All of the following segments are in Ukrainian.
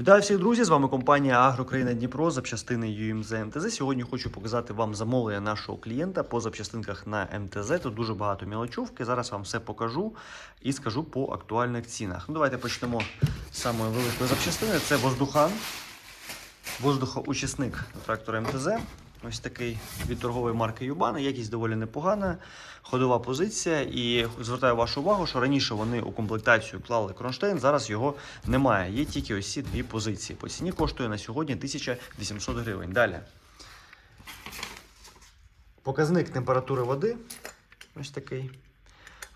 Вітаю всіх друзі! З вами компанія Агрокраїна Дніпро запчастини UMZ МТЗ. Сьогодні хочу показати вам замовлення нашого клієнта по запчастинках на МТЗ. Тут дуже багато мілочовки. Зараз вам все покажу і скажу по актуальних цінах. Ну, давайте почнемо з самої великої запчастини. Це воздухан, воздухоучасник трактора МТЗ. Ось такий від торгової марки Юбана. Якість доволі непогана, ходова позиція. І звертаю вашу увагу, що раніше вони у комплектацію клали кронштейн, зараз його немає. Є тільки ось ці дві позиції. По ціні коштує на сьогодні 1800 гривень. Далі. Показник температури води. Ось такий.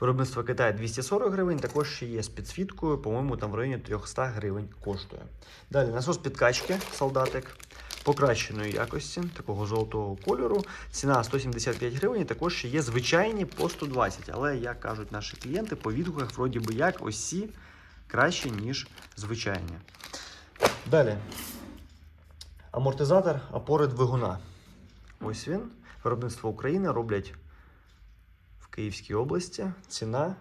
Виробництво Китаю 240 гривень, також ще є з підсвіткою, по-моєму, там в районі 300 гривень коштує. Далі насос підкачки, солдатик покращеної якості, такого золотого кольору. Ціна 175 гривень. Також ще є звичайні по 120. Але, як кажуть наші клієнти, по відгуках, вроді би як, ось ці краще, ніж звичайні. Далі. Амортизатор опори двигуна. Ось він. Виробництво України роблять в Київській області. Ціна.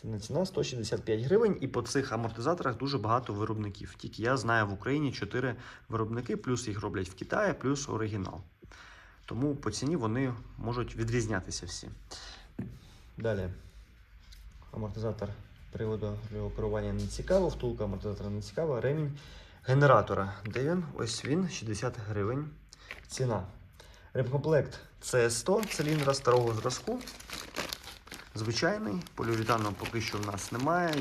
Ціна ціна 165 гривень, і по цих амортизаторах дуже багато виробників. Тільки я знаю в Україні 4 виробники, плюс їх роблять в Китаї, плюс оригінал. Тому по ціні вони можуть відрізнятися всі. Далі. Амортизатор приводу для керування не цікаво, втулка амортизатора не цікава, ремінь генератора. Де він? Ось він, 60 гривень. Ціна. Ремкомплект CS100 циліндра старого зразку. Звичайний, поліуретану поки що в нас немає,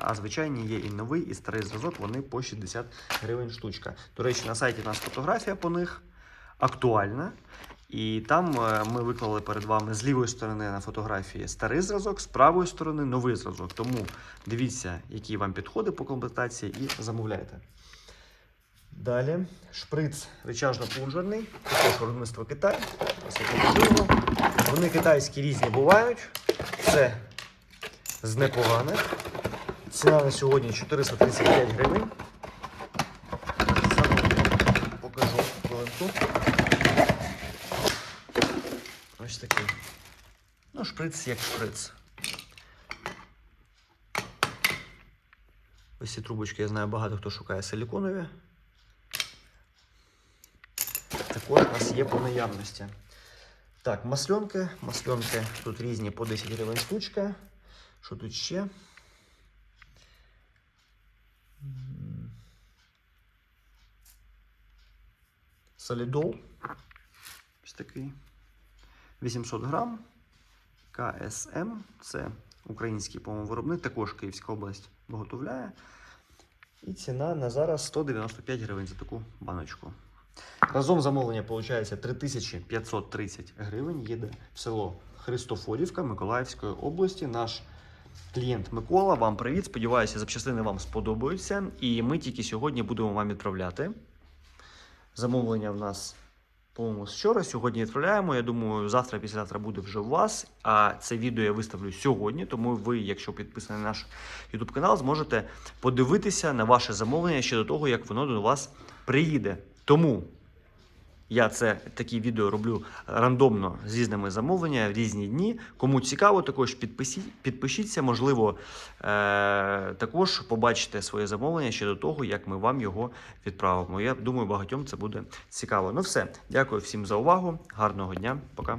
а- звичайні є і новий, і старий зразок, вони по 60 гривень штучка. До речі, на сайті у нас фотографія по них актуальна. І там е, ми виклали перед вами з лівої сторони на фотографії старий зразок, з правої сторони новий зразок. Тому дивіться, які вам підходи по комплектації, і замовляйте. Далі шприц речажно-плунжерний, також виробництво Китай. Вони китайські різні бувають. Це з непоганих. Ціна на сьогодні 435 гривень. Саме покажу хвилинку. Ось такий. Ну, шприц як шприц. Ось ці трубочки, я знаю, багато хто шукає силіконові. Також у нас є по наявності. Так, масленки. Масленки тут різні по 10 гривень штучка. Що тут ще? Солідол. Ось такий. 800 грам. КСМ. Це український по-моєму, виробник, також Київська область виготовляє. І ціна на зараз 195 гривень за таку баночку. Разом замовлення виходить 3530 гривень. Їде в село Христофорівка Миколаївської області. Наш клієнт Микола. Вам привіт. Сподіваюся, запчастини вам сподобаються. І ми тільки сьогодні будемо вам відправляти. Замовлення в нас, по-моєму, вчора. Сьогодні відправляємо. Я думаю, завтра, післязавтра буде вже у вас. А це відео я виставлю сьогодні. Тому ви, якщо підписані на наш YouTube канал, зможете подивитися на ваше замовлення ще до того, як воно до вас приїде. Тому я це такі відео роблю рандомно з різними замовленнями в різні дні. Кому цікаво, також підписі- підпишіться. Можливо, е- також побачите своє замовлення ще до того, як ми вам його відправимо. Я думаю, багатьом це буде цікаво. Ну все, дякую всім за увагу. Гарного дня, пока.